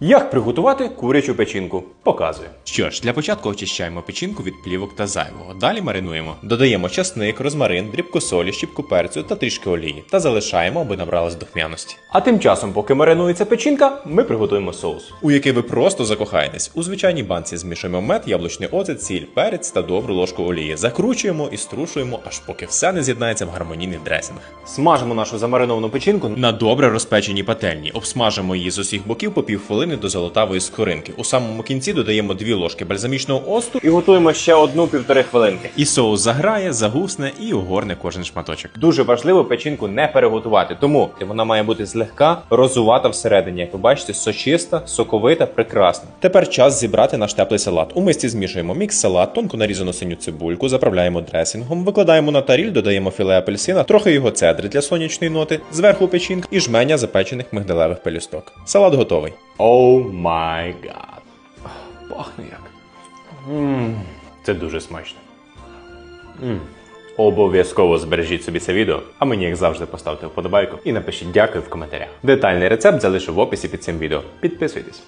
Як приготувати курячу печінку? Показую. Що ж, для початку очищаємо печінку від плівок та зайвого. Далі маринуємо. Додаємо часник, розмарин, дрібку солі, щіпку перцю та трішки олії та залишаємо, аби набралась духмяності. А тим часом, поки маринується печінка, ми приготуємо соус. У який ви просто закохаєтесь. У звичайній банці змішуємо мед, яблучний оцет, сіль, перець та добру ложку олії. Закручуємо і струшуємо, аж поки все не з'єднається в гармонійний дресинг. Смажимо нашу замариновану печінку. На добре розпеченій пательні обсмажимо її з усіх боків по півхвилини до золотавої скоринки. У самому кінці додаємо дві ложки бальзамічного осту, І готуємо ще одну-півтори хвилинки. і соус заграє, загусне і огорне кожен шматочок. Дуже важливо печінку не переготувати, тому вона має бути злегка розувата всередині. Як ви бачите, сочиста, соковита, прекрасна. Тепер час зібрати наш теплий салат. У мисці змішуємо мікс салат, тонко нарізану синю цибульку, заправляємо дресингом, викладаємо на таріль, додаємо філе апельсина, трохи його цедри для сонячної ноти, зверху печінка і жменя запечених мигдалевих пелюсток. Салат готовий. О май гад. Пахне як. Mm. це дуже смачно. Mm. Обов'язково збережіть собі це відео, а мені, як завжди, поставте вподобайку і напишіть дякую в коментарях. Детальний рецепт залишу в описі під цим відео. Підписуйтесь.